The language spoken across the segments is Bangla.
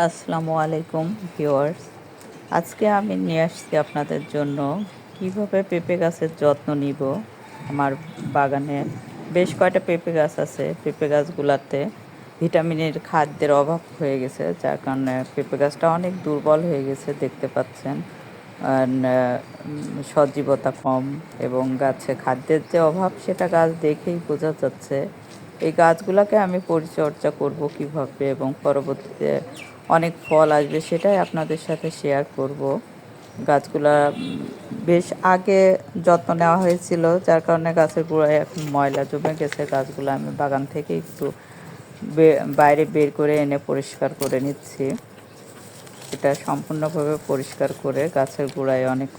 আসসালামু আলাইকুম ভিউয়ার্স। আজকে আমি নিয়ে আসছি আপনাদের জন্য কীভাবে পেঁপে গাছের যত্ন নিব আমার বাগানে। বেশ কয়টা পেঁপে গাছ আছে, পেঁপে গাছগুলোতে ভিটামিনের খাদ্যের অভাব হয়ে গেছে, যার কারণে পেঁপে গাছটা অনেক দুর্বল হয়ে গেছে দেখতে পাচ্ছেন। সজীবতা কম এবং গাছে খাদ্যের যে অভাব সেটা গাছ দেখেই বোঝা যাচ্ছে। এই গাছগুলোকে আমি পরিচর্যা করব কীভাবে এবং পরবর্তীতে অনেক ফল আসবে সেটাই আপনাদের সাথে শেয়ার করব। গাছগুলা বেশ আগে যত্ন নেওয়া হয়েছিল, যার কারণে গাছের গোড়ায় এখন ময়লা জমে গেছে। গাছগুলো আমি বাগান থেকে একটু বাইরে বের করে এনে পরিষ্কার করে নিচ্ছি। এটা সম্পূর্ণভাবে পরিষ্কার করে গাছের গোড়ায় অনেক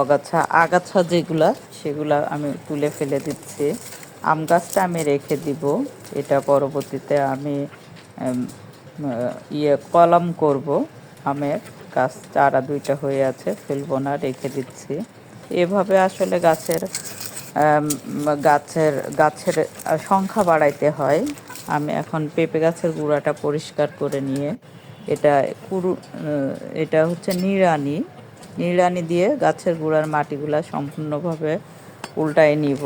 অগাছা, আগাছা যেগুলা, সেগুলা আমি তুলে ফেলে দিচ্ছি। আম গাছটা আমি রেখে দিব। এটা পরবর্তীতে আমি ইয়ে কলম করব। আমের গাছ চারা দুইটা হয়ে আছে, ফেলব না, রেখে দিচ্ছি। এভাবে আসলে গাছের গাছের গাছের সংখ্যা বাড়াইতে হয়। আমি এখন পেঁপে গাছের গুঁড়াটা পরিষ্কার করে নিয়ে এটা কুরু এটা হচ্ছে নিড়ানি। নিড়ানি দিয়ে গাছের গুঁড়ার মাটিগুলা সম্পূর্ণভাবে উল্টায় নিব।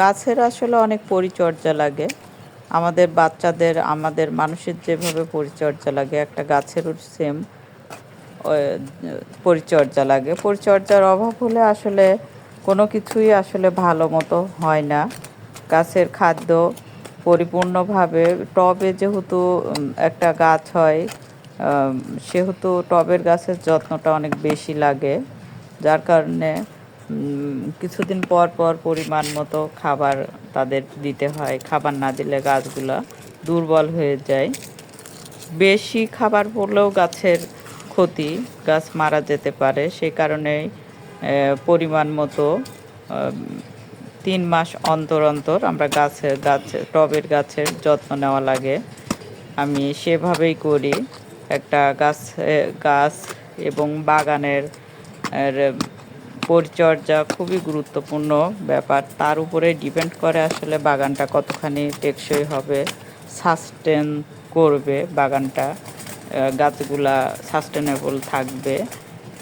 গাছের আসলে অনেক পরিচর্যা লাগে। আমাদের বাচ্চাদের, আমাদের মানুষের যেভাবে পরিচর্যা লাগে, একটা গাছেরও সেম পরিচর্যা লাগে। পরিচর্যার অভাব হলে আসলে কোনো কিছুই আসলে ভালো মতো হয় না। গাছের খাদ্য পরিপূর্ণভাবে, টবে যেহেতু একটা গাছ হয় সেহেতু টবের গাছের যত্নটা অনেক বেশি লাগে। যার কারণে কিছুদিন পর পর পরিমাণ মতো খাবার তাদের দিতে হয়। খাবার না দিলে গাছগুলা দুর্বল হয়ে যায়। বেশি খাবার পড়লেও গাছের ক্ষতি, গাছ মারা যেতে পারে। সেই কারণে পরিমাণ মতো তিন মাস অন্তর অন্তর আমরা গাছের গাছ, টবের গাছের যত্ন নেওয়া লাগে। আমি সেভাবেই করি। একটা গাছ গাছ এবং বাগানের পরিচর্যা খুবই গুরুত্বপূর্ণ ব্যাপার। তার উপরে ডিপেন্ড করে আসলে বাগানটা কতখানি টেকসই হবে সাস্টেন করবে বাগানটা গাছগুলা সাস্টেনেবল থাকবে,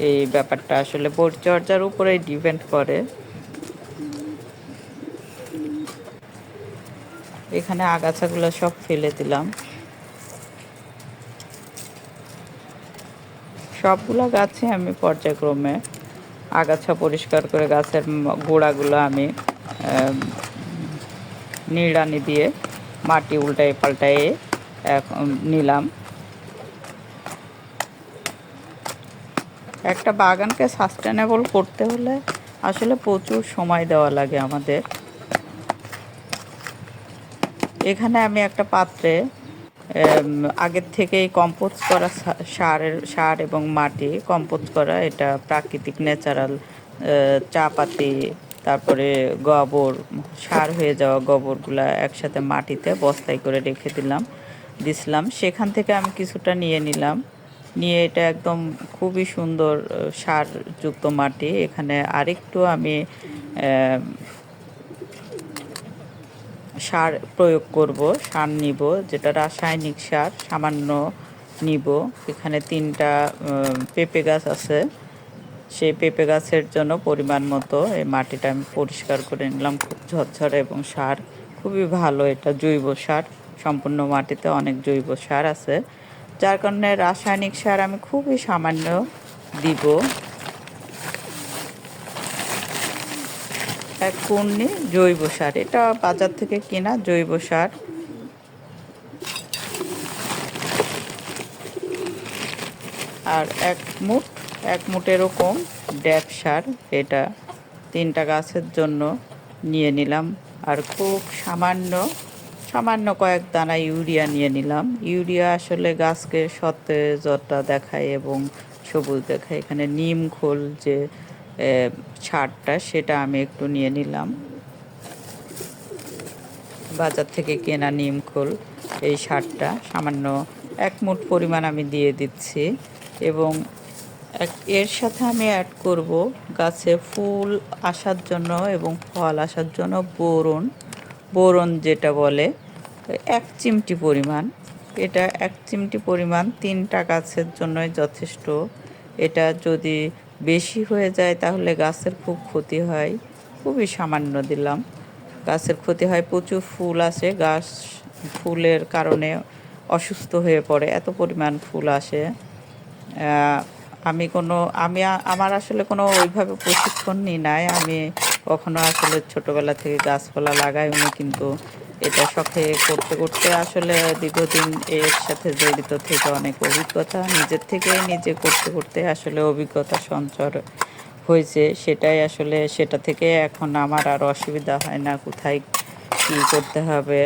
এই ব্যাপারটা আসলে পরিচর্যার উপরেই ডিপেন্ড করে। এখানে আগাছাগুলো সব ফেলে দিলাম। সবগুলো গাছে আমি পর্যায়ক্রমে আগাছা পরিষ্কার করে গাছের গোড়াগুলো আমি নিড়ানি দিয়ে মাটি উল্টায়ে এখন নিলাম। একটা বাগানকে সাস্টেনেবল করতে হলে আসলে প্রচুর সময় দেওয়া লাগে আমাদের। এখানে আমি একটা পাত্রে আগের থেকেই কম্পোস্ট করা সারের, সার এবং মাটি কম্পোস্ট করা এটা প্রাকৃতিক ন্যাচারাল চা পাতি তারপরে গোবর, সার হয়ে যাওয়া গোবরগুলা একসাথে মাটিতে বস্তায় করে রেখে দিলাম, দিছিলাম। সেখান থেকে আমি কিছুটা নিয়ে নিলাম। নিয়ে এটা একদম খুবই সুন্দর সারযুক্ত মাটি। এখানে আরেকটু আমি সার প্রয়োগ করব, সার নিব, যেটা রাসায়নিক সার, সামান্য নিব। এখানে তিনটা পেঁপে গাছ আছে। সেই পেঁপে গাছের জন্য পরিমাণ মতো এই মাটিটা আমি পরিষ্কার করে নিলাম। খুব ঝরঝরে এবং সার, খুবই ভালো এটা জৈব সার। সম্পূর্ণ মাটিতে অনেক জৈব সার আছে। যার কারণে রাসায়নিক সার আমি খুবই সামান্য দিব। এক পূর্ণি জৈব সার। এটা বাজার থেকে কেনা জৈব সার। আর এক মুঠ এক মুঠ এরকম ড্যাপ সার এটা। তিনটা গাছের জন্য নিয়ে নিলাম। আর খুব সামান্য সামান্য কয়েক দানা ইউরিয়া নিয়ে নিলাম। ইউরিয়া আসলে গাছকে সতেজতা দেখায় এবং সবুজ দেখায়। এখানে নিম খোল যে সারটা সেটা আমি একটু নিয়ে নিলাম। বাজার থেকে কেনা নিম খোল, এই সারটা সামান্য এক মুঠ পরিমাণ আমি দিয়ে দিচ্ছি এবং এর সাথে আমি অ্যাড করব গাছে ফুল আসার জন্য এবং ফল আসার জন্য বোরন। বোরন যেটা বলে, এক চিমটি পরিমাণ। এটা এক চিমটি পরিমাণ তিনটা গাছের জন্যই যথেষ্ট। এটা যদি বেশি হয়ে যায়, তাহলে গাছের খুব ক্ষতি হয়। খুবই সামান্য দিলাম। গাছের ক্ষতি হয়, প্রচুর ফুল আসে, গাছ ফুলের কারণে অসুস্থ হয়ে পড়ে, এত পরিমাণ ফুল আসে। আমি কোনো, আমি আমার আসলে কোনো ওইভাবে প্রশিক্ষণ নিই নাই। আমি কখনো আসলে ছোটোবেলা থেকে গাছপালা লাগাইনি কিন্তু এটা শখে করতে করতে আসলে দীর্ঘদিন এর সাথে জড়িত থেকে অনেক অভিজ্ঞতা, নিজের থেকে নিজে করতে করতে আসলে অভিজ্ঞতা সঞ্চয় হয়েছে। সেটাই আসলে সেটা থেকে এখন আমার আর অসুবিধা হয় না কোথায় কী করতে হবে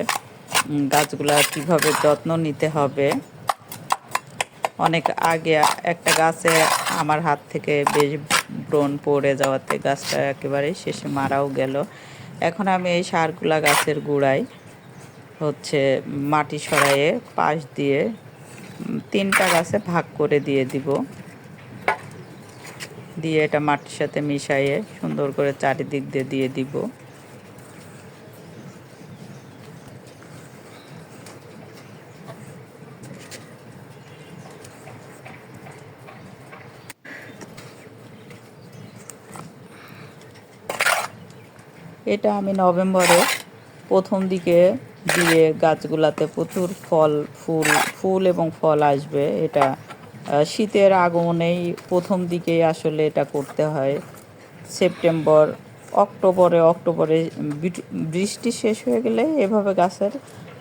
গাছগুলা কীভাবে যত্ন নিতে হবে। অনেক আগে একটা গাছে আমার হাত থেকে বেশ ব্রণ পড়ে যাওয়াতে গাছটা একেবারে শেষে মারাও গেল। এখন আমি এই সারগুলা গাছের গোড়ায় হচ্ছে মাটি সরাইয়ে পাশ দিয়ে তিনটা গাছে ভাগ করে দিয়ে দিব। দিয়ে এটা মাটির সাথে মিশাইয়ে সুন্দর করে চারিদিক দিয়ে দিয়ে দিব। এটা আমি নভেম্বরে প্রথম দিকে দিয়ে গাছগুলাতে প্রচুর ফল, ফুল ফুল এবং ফল আসবে। এটা শীতের আগমনেই প্রথম দিকেই আসলে এটা করতে হয়। সেপ্টেম্বর, অক্টোবরে অক্টোবরে বৃষ্টি শেষ হয়ে গেলে এভাবে গাছের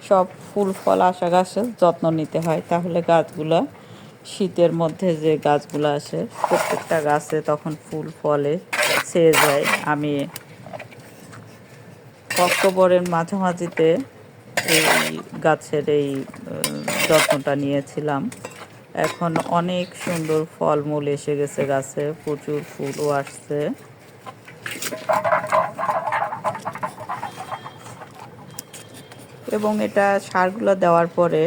সব ফুল, ফল আসা গাছের যত্ন নিতে হয়। তাহলে গাছগুলা, শীতের মধ্যে যে গাছগুলো আসে, প্রত্যেকটা গাছে তখন ফুল, ফলে ছেয়ে যায়। আমি অক্টোবরের মাঝামাঝিতে এই গাছের এই যত্নটা নিয়েছিলাম। এখন অনেক সুন্দর ফলমূল এসে গেছে গাছে, প্রচুর ফুলও আসছে। এবং এটা সারগুলো দেওয়ার পরে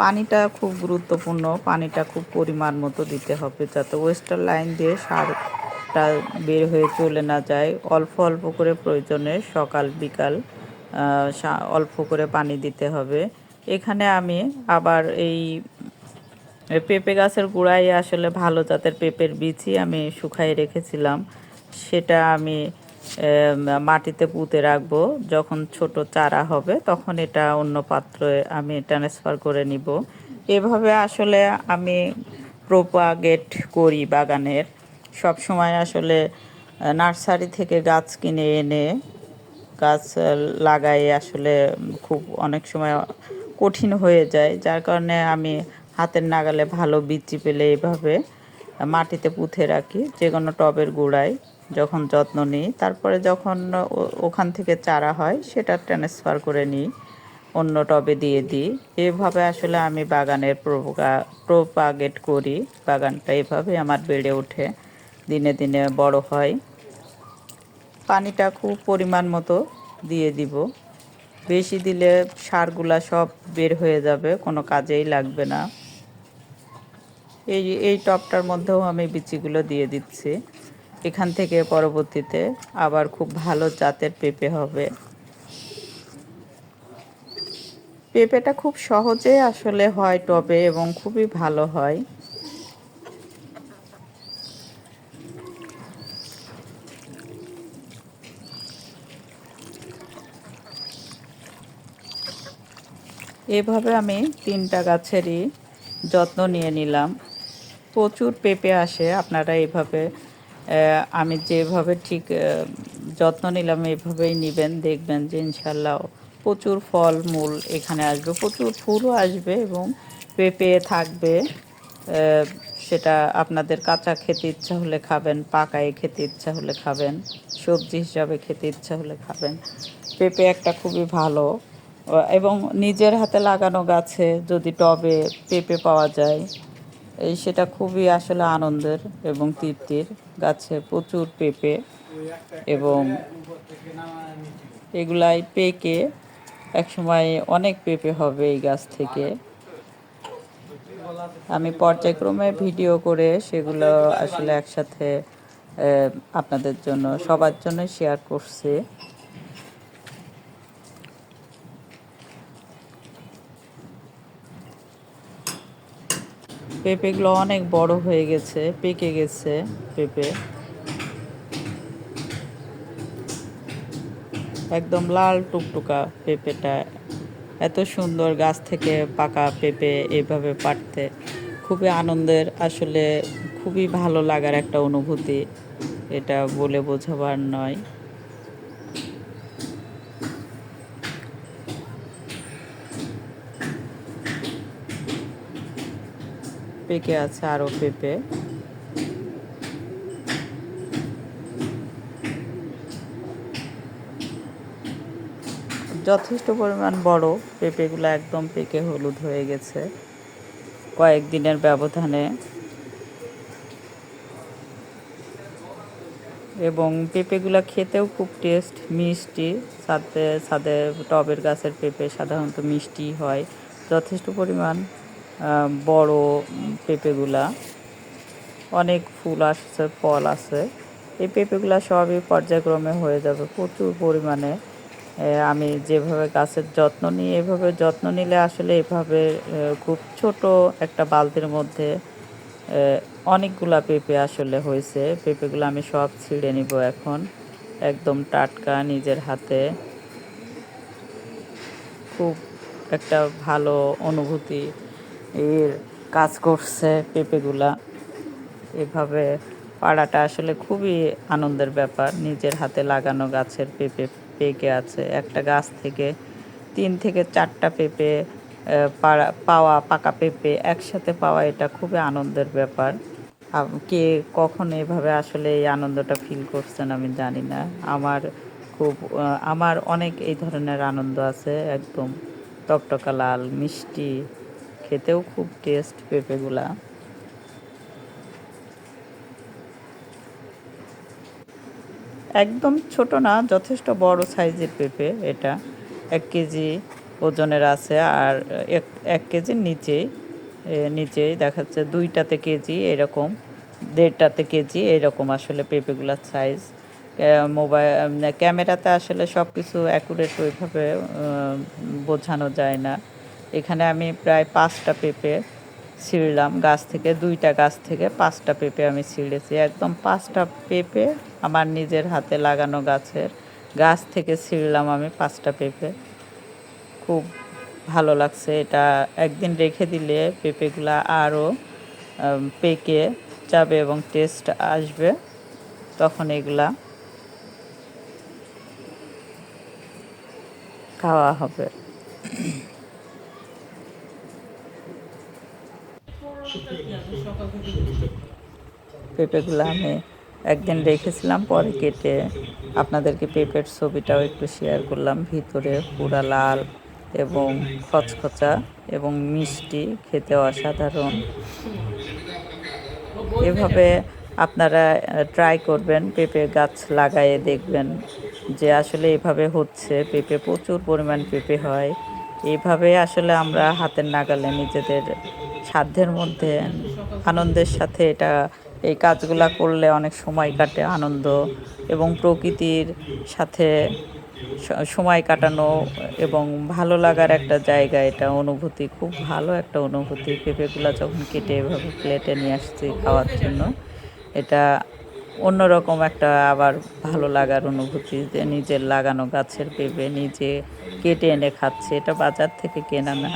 পানিটা খুব গুরুত্বপূর্ণ, পানিটা খুব পরিমাণ মতো দিতে হবে যাতে ওয়েস্টার লাইন দিয়ে সারটা বের হয়ে চলে না যায়। অল্প অল্প করে প্রয়োজনে সকাল, বিকাল অল্প করে পানি দিতে হবে। এখানে আমি আবার এই পেঁপে গাছের গোড়ায় আসলে ভালো জাতের পেঁপের বীজই আমি শুকাই রেখেছিলাম। সেটা আমি মাটিতে পুঁতে রাখব। যখন ছোট চারা হবে তখন এটা অন্য পাত্রে আমি ট্রান্সফার করে নিব। এভাবে আসলে আমি প্রোপাগেট করি বাগানের। সব সময় আসলে নার্সারি থেকে গাছ কিনে এনে গাছ লাগাই আসলে খুব অনেক সময় কঠিন হয়ে যায়। যার কারণে আমি হাতের নাগালে ভালো বিচি পেলে এইভাবে মাটিতে পুঁতে রাখি যে কোনো টবের গোড়ায় যখন যত্ন নিই। তারপরে যখন ওখান থেকে চারা হয়, সেটা ট্রান্সফার করে নিই, অন্য টবে দিয়ে দিই। এভাবে আসলে আমি বাগানের প্রোপা প্রোপাগেট করি। বাগানটা এভাবে আমার বেড়ে ওঠে। দিনে দিনে বড় হয়। পানিটা খুব পরিমাণ মতো দিয়ে দিব। বেশি দিলে সারগুলা সব বের হয়ে যাবে, কোনো কাজেই লাগবে না। এই এই টবটার মধ্যেও আমি বিচিগুলো দিয়ে দিচ্ছি। এখান থেকে পরবর্তীতে আবার খুব ভালো জাতের পেঁপে হবে। পেঁপেটা খুব সহজে আসলে হয় টবে এবং খুবই ভালো হয়। এভাবে আমি তিনটা গাছেরই যত্ন নিয়ে নিলাম। প্রচুর পেঁপে আসে, আপনারা এভাবে আমি যেভাবে ঠিক যত্ন নিলাম এইভাবেই নেবেন, দেখবেন যে ইনশাল্লাহ প্রচুর ফল মূল এখানে আসবে, প্রচুর ফুলও আসবে এবং পেঁপে থাকবে সেটা আপনাদের কাঁচা খেতে ইচ্ছা হলে খাবেন, পাকায় খেতে ইচ্ছা হলে খাবেন, সবজি হিসাবে খেতে ইচ্ছা হলে খাবেন। পেঁপে একটা খুবই ভালো এবং নিজের হাতে লাগানো গাছে যদি টবে পেঁপে পাওয়া যায়, এই সেটা খুবই আসলে আনন্দের এবং তৃপ্তির। গাছে প্রচুর পেঁপে এবং এগুলাই পেকে একসময় অনেক পেঁপে হবে এই গাছ থেকে। আমি পর্যায়ক্রমে ভিডিও করে সেগুলো আসলে একসাথে আপনাদের জন্য, সবার জন্য শেয়ার করছি। পেঁপেগুলো অনেক বড় হয়ে গেছে, পেকে গেছে পেঁপে। একদম লাল টুকটুকা পেঁপেটা। এত সুন্দর গাছ থেকে পাকা পেঁপে এভাবে পাড়তে। খুবই আনন্দের, আসলে খুবই ভালো লাগার একটা অনুভূতি। এটা বলে বোঝাবার নয়। পেকে আছে আরও পেঁপে। যথেষ্ট পরিমাণ বড়, পেঁপেগুলো একদম পেকে হলুদ হয়ে গেছে কয়েকদিনের ব্যবধানে। এবং পেঁপেগুলো খেতেও খুব টেস্ট মিষ্টি। সাথে সাথে টবের গাছের পেঁপে সাধারণত মিষ্টি হয়, যথেষ্ট পরিমাণ। বড় পেঁপেগুলা। অনেক ফুল আসছে, ফল আছে। এই পেঁপেগুলা সবই পর্যায়ক্রমে হয়ে যাবে। প্রচুর পরিমাণে আমি যেভাবে গাছের যত্ন নিই, এভাবে যত্ন নিলে আসলে এভাবে খুব ছোট একটা বালতির মধ্যে অনেকগুলা পেঁপে আসলে হয়েছে। পেঁপেগুলো আমি সব ছিঁড়ে নিব এখন, একদম টাটকা নিজের হাতে। খুব একটা ভালো অনুভূতি এর কাজ করছে পেঁপেগুলা। এভাবে পাড়াটা আসলে খুবই আনন্দের ব্যাপার। নিজের হাতে লাগানো গাছের পেঁপে পেকে আছে। একটা গাছ থেকে তিন থেকে চারটা পেঁপে পাড়া, পাওয়া পাকা পেঁপে একসাথে পাওয়া এটা খুবই আনন্দের ব্যাপার। কে কখন এভাবে আসলে এই আনন্দটা ফিল করছেন আমি জানি না। আমার খুব আমার অনেক এই ধরনের আনন্দ আছে। একদম টকটকা লাল, মিষ্টি খেতেও খুব টেস্ট পেঁপেগুলা একদম ছোট না, যথেষ্ট বড় সাইজের পেঁপে এটা। এক কেজি ওজনের আছে আর এক এক কেজির নিচেই নিচেই দেখাচ্ছে দুইটাতে কেজি এরকম, দেড়টাতে কেজি এরকম আসলে পেঁপেগুলোর সাইজ মোবাইল ক্যামেরাতে আসলে সব কিছু অ্যাকুরেট ওইভাবে বোঝানো যায় না। এখানে আমি প্রায় পাঁচটা পেঁপে ছিঁড়লাম, গাছ থেকে, দুইটা গাছ থেকে পাঁচটা পেঁপে আমি ছিঁড়েছি। একদম পাঁচটা পেঁপে আমার নিজের হাতে লাগানো গাছের গাছ থেকে ছিঁড়লাম আমি পাঁচটা পেঁপে। খুব ভালো লাগছে এটা। একদিন রেখে দিলে পেঁপেগুলো আরও পেকে যাবে এবং টেস্ট আসবে, তখন এগুলা খাওয়া হবে। পেঁপেগুলো আমি একদিন রেখেছিলাম, পরে কেটে আপনাদেরকে পেঁপের ছবিটাও একটু শেয়ার করলাম। ভিতরে পুরা লাল এবং খচখচা এবং মিষ্টি খেতে অসাধারণ। এভাবে আপনারা ট্রাই করবেন পেঁপে গাছ লাগায়ে দেখবেন যে আসলে এভাবে হচ্ছে, পেঁপে প্রচুর পরিমাণ পেঁপে হয়। এইভাবে আসলে আমরা হাতের নাগালে নিজেদের সাধ্যের মধ্যে, আনন্দের সাথে এটা এই কাজগুলা করলে অনেক সময় কাটে আনন্দ এবং প্রকৃতির সাথে সময় কাটানো এবং ভালো লাগার একটা জায়গা এটা অনুভূতি, খুব ভালো একটা অনুভূতি। পেঁপেগুলা যখন কেটে এভাবে প্লেটে নিয়ে আসছি খাওয়ার জন্য, এটা অন্যরকম একটা আবার ভালো লাগার অনুভূতি যে নিজের লাগানো গাছের পেঁপে নিজে কেটে এনে খাচ্ছে, এটা বাজার থেকে কেনা না।